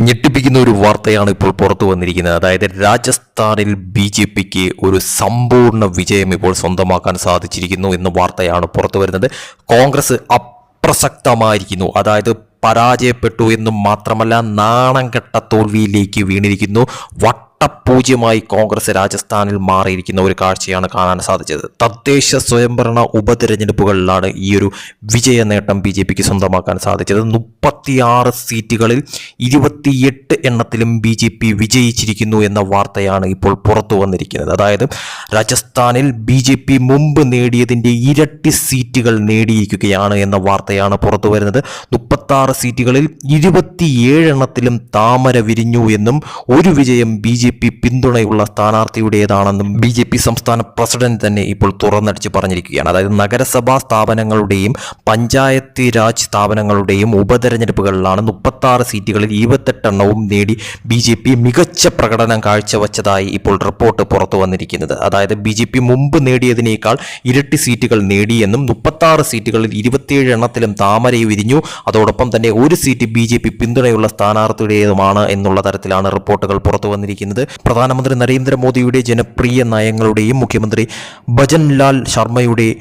ഞെട്ടിപ്പിക്കുന്ന ഒരു വാർത്തയാണ് ഇപ്പോൾ പുറത്തു വന്നിരിക്കുന്നത്. അതായത് രാജസ്ഥാനിൽ ബി ജെ പിക്ക് ഒരു സമ്പൂർണ വിജയം ഇപ്പോൾ സ്വന്തമാക്കാൻ സാധിച്ചിരിക്കുന്നു എന്ന വാർത്തയാണ് പുറത്തു വരുന്നത്. കോൺഗ്രസ് അപ്രസക്തമായിരിക്കുന്നു. അതായത് പരാജയപ്പെട്ടു എന്നും മാത്രമല്ല നാണം കെട്ട തോൽവിയിലേക്ക് വീണിരിക്കുന്നു. വട്ടപൂജ്യമായി കോൺഗ്രസ് രാജസ്ഥാനിൽ മാറിയിരിക്കുന്ന ഒരു കാഴ്ചയാണ് കാണാൻ സാധിച്ചത്. തദ്ദേശ സ്വയംഭരണ ഉപതെരഞ്ഞെടുപ്പുകളിലാണ് ഈ ഒരു വിജയ നേട്ടം ബി ജെ പിക്ക് സ്വന്തമാക്കാൻ സാധിച്ചത്. മുപ്പത്തിയാറ് സീറ്റുകളിൽ ഇരുപത്തിയെട്ട് എണ്ണത്തിലും ബി ജെ പി വിജയിച്ചിരിക്കുന്നു എന്ന വാർത്തയാണ് ഇപ്പോൾ പുറത്തു വന്നിരിക്കുന്നത്. അതായത് രാജസ്ഥാനിൽ ബി ജെ പി മുമ്പ് നേടിയതിന്റെ ഇരട്ടി സീറ്റുകൾ നേടിയിരിക്കുകയാണ് എന്ന വാർത്തയാണ് പുറത്തു വരുന്നത്. മുപ്പത്താറ് സീറ്റുകളിൽ ഇരുപത്തിയേഴെണ്ണത്തിലും താമര വിരിഞ്ഞു എന്നും ഒരു വിജയം ബി ജെ പി പിന്തുണയുള്ള സ്ഥാനാർത്ഥിയുടേതാണെന്നും ബി ജെ പി സംസ്ഥാന പ്രസിഡന്റ് തന്നെ ഇപ്പോൾ തുറന്നടിച്ച് പറഞ്ഞിരിക്കുകയാണ്. അതായത് നഗരസഭാ സ്ഥാപനങ്ങളുടെയും പഞ്ചായത്ത് രാജ് സ്ഥാപനങ്ങളുടെയും ഉപതെരഞ്ഞെടുപ്പുകളിലാണ് മുപ്പത്താറ് സീറ്റുകളിൽ ഇരുപത്തെട്ടെണ്ണവും നേടി ബി ജെ പി മികച്ച പ്രകടനം കാഴ്ചവെച്ചതായി ഇപ്പോൾ റിപ്പോർട്ട് പുറത്തു വന്നിരിക്കുന്നത്. അതായത് ബി ജെ പി മുമ്പ് നേടിയതിനേക്കാൾ ഇരട്ടി സീറ്റുകൾ നേടിയെന്നും മുപ്പത്താറ് സീറ്റുകളിൽ ഇരുപത്തിയേഴ് എണ്ണത്തിലും താമര വിരിഞ്ഞു. അതോടൊപ്പം തന്നെ ഒരു സീറ്റ് ബി ജെ പി പിന്തുണയുള്ള സ്ഥാനാർത്ഥിയുടേതുമാണ് എന്നുള്ള തരത്തിലാണ് റിപ്പോർട്ടുകൾ പുറത്തു വന്നിരിക്കുന്നത്. പ്രധാനമന്ത്രി നരേന്ദ്രമോദിയുടെ ജനപ്രിയ നയങ്ങളുടെയും മുഖ്യമന്ത്രി ഭജൻലാൽ ശർമ്മയുടെ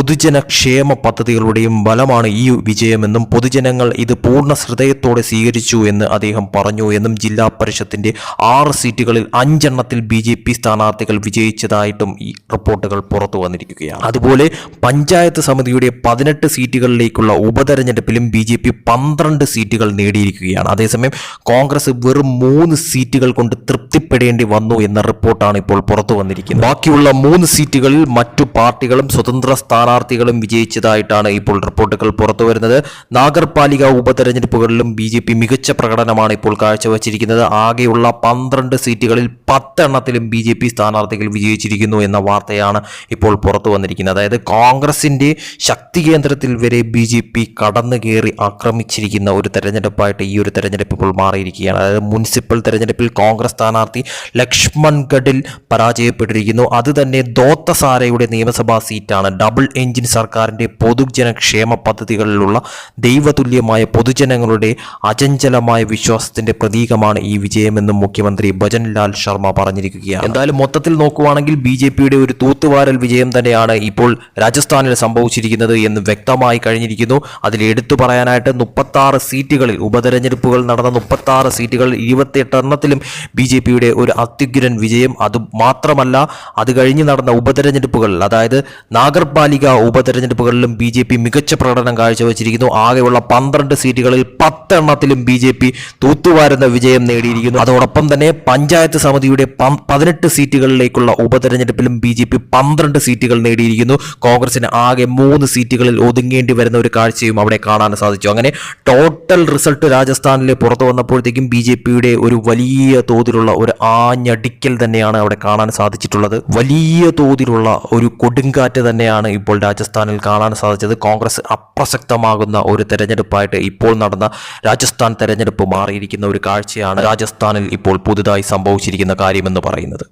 പൊതുജനക്ഷേമ പദ്ധതികളുടെയും ബലമാണ് ഈ വിജയമെന്നും പൊതുജനങ്ങൾ ഇത് പൂർണ ഹൃദയത്തോടെ സ്വീകരിച്ചു എന്ന് അദ്ദേഹം പറഞ്ഞു എന്നും ജില്ലാ പരിഷത്തിന്റെ ആറ് സീറ്റുകളിൽ അഞ്ചെണ്ണത്തിൽ ബി ജെ പി സ്ഥാനാർത്ഥികൾ വിജയിച്ചതായിട്ടും ഈ റിപ്പോർട്ടുകൾ പുറത്തു വന്നിരിക്കുകയാണ്. അതുപോലെ പഞ്ചായത്ത് സമിതിയുടെ പതിനെട്ട് സീറ്റുകളിലേക്കുള്ള ഉപതെരഞ്ഞെടുപ്പിലും ബി ജെ പി പന്ത്രണ്ട് സീറ്റുകൾ നേടിയിരിക്കുകയാണ്. അതേസമയം കോൺഗ്രസ് വെറും മൂന്ന് സീറ്റുകൾ കൊണ്ട് തൃപ്തിപ്പെടേണ്ടി വന്നു എന്ന റിപ്പോർട്ടാണ് ഇപ്പോൾ പുറത്തു വന്നിരിക്കുന്നത്. ബാക്കിയുള്ള മൂന്ന് സീറ്റുകളിൽ മറ്റു പാർട്ടികളും സ്വതന്ത്ര സ്ഥാനാർത്ഥികളും വിജയിച്ചതായിട്ടാണ് ഇപ്പോൾ റിപ്പോർട്ടുകൾ പുറത്തു വരുന്നത് നാഗർപാലിക ഉപതെരഞ്ഞെടുപ്പുകളിലും ബി ജെ പി മികച്ച പ്രകടനമാണ് ഇപ്പോൾ കാഴ്ചവച്ചിരിക്കുന്നത്. ആകെയുള്ള പന്ത്രണ്ട് സീറ്റുകളിൽ പത്തെണ്ണത്തിലും ബി ജെ പി സ്ഥാനാർത്ഥികൾ വിജയിച്ചിരിക്കുന്നു എന്ന വാർത്തയാണ് ഇപ്പോൾ പുറത്തു വന്നിരിക്കുന്നത്. അതായത് കോൺഗ്രസിന്റെ ശക്തി കേന്ദ്രത്തിൽ വരെ ബി ജെ പി കടന്നു കയറി ആക്രമിച്ചിരിക്കുന്ന ഒരു തെരഞ്ഞെടുപ്പായിട്ട് ഈ ഒരു തെരഞ്ഞെടുപ്പ് ഇപ്പോൾ മാറിയിരിക്കുകയാണ്. അതായത് മുനിസിപ്പൽ തെരഞ്ഞെടുപ്പിൽ കോൺഗ്രസ് സ്ഥാനാർത്ഥി ലക്ഷ്മൺഗഡിൽ പരാജയപ്പെട്ടിരിക്കുന്നു. അതുതന്നെ ദോത്തസാരയുടെ നിയമസഭാ സീറ്റാണ്. ഡബിൾ എഞ്ചിൻ സർക്കാരിന്റെ പൊതുജനക്ഷേമ പദ്ധതികളിലുള്ള ദൈവതുല്യമായ പൊതുജനങ്ങളുടെ അചഞ്ചലമായ വിശ്വാസത്തിന്റെ പ്രതീകമാണ് ഈ വിജയമെന്നും മുഖ്യമന്ത്രി ഭജൻലാൽ ശർമ്മ പറഞ്ഞിരിക്കുകയാണ്. എന്തായാലും മൊത്തത്തിൽ നോക്കുവാണെങ്കിൽ ബി ജെ പിയുടെ ഒരു തൂത്തുവാരൽ വിജയം തന്നെയാണ് ഇപ്പോൾ രാജസ്ഥാനിൽ സംഭവിച്ചിരിക്കുന്നത് എന്ന് വ്യക്തമായി കഴിഞ്ഞിരിക്കുന്നു. അതിൽ എടുത്തു പറയാനായിട്ട് മുപ്പത്താറ് സീറ്റുകളിൽ ഉപതെരഞ്ഞെടുപ്പുകൾ നടന്ന മുപ്പത്താറ് സീറ്റുകളിൽ ഇരുപത്തിയെട്ട് എണ്ണത്തിലും ബി ജെ പിയുടെ ഒരു അത്യുഗ്രൻ വിജയം. അത് മാത്രമല്ല അത് കഴിഞ്ഞ് നടന്ന ഉപതെരഞ്ഞെടുപ്പുകളിൽ അതായത് നാഗർപാലിക ഉപതെരഞ്ഞെടുപ്പുകളിലും ബി ജെ പി മികച്ച പ്രകടനം കാഴ്ചവെച്ചിരിക്കുന്നു. ആകെയുള്ള പന്ത്രണ്ട് സീറ്റുകളിൽ പത്തെണ്ണത്തിലും ബി ജെ പി തൂത്തുവാരുന്ന വിജയം നേടിയിരിക്കുന്നു. അതോടൊപ്പം തന്നെ പഞ്ചായത്ത് സമിതിയുടെ പതിനെട്ട് സീറ്റുകളിലേക്കുള്ള ഉപതെരഞ്ഞെടുപ്പിലും ബി ജെ പി പന്ത്രണ്ട് സീറ്റുകൾ നേടിയിരിക്കുന്നു. കോൺഗ്രസിന് ആകെ മൂന്ന് സീറ്റുകളിൽ ഒതുങ്ങേണ്ടി വരുന്ന ഒരു കാഴ്ചയും അവിടെ കാണാൻ സാധിച്ചു. അങ്ങനെ ടോട്ടൽ റിസൾട്ട് രാജസ്ഥാനിൽ പുറത്തു വന്നപ്പോഴത്തേക്കും ബി ജെ പിയുടെ ഒരു വലിയ തോതിലുള്ള ഒരു ആഞ്ഞടിക്കൽ തന്നെയാണ് അവിടെ കാണാൻ സാധിച്ചിട്ടുള്ളത്. വലിയ തോതിലുള്ള ഒരു കൊടുങ്കാറ്റ് തന്നെയാണ് ഇപ്പോൾ രാജസ്ഥാനിൽ കാണാൻ സാധിച്ചത് കോൺഗ്രസ് അപ്രസക്തമാകുന്ന ഒരു തെരഞ്ഞെടുപ്പായിട്ട് ഇപ്പോൾ നടന്ന രാജസ്ഥാൻ തെരഞ്ഞെടുപ്പ് മാറിയിരിക്കുന്ന ഒരു കാഴ്ചയാണ് രാജസ്ഥാനിൽ ഇപ്പോൾ പുതുതായി സംഭവിച്ചിരിക്കുന്ന കാര്യമെന്ന് പറയുന്നത്.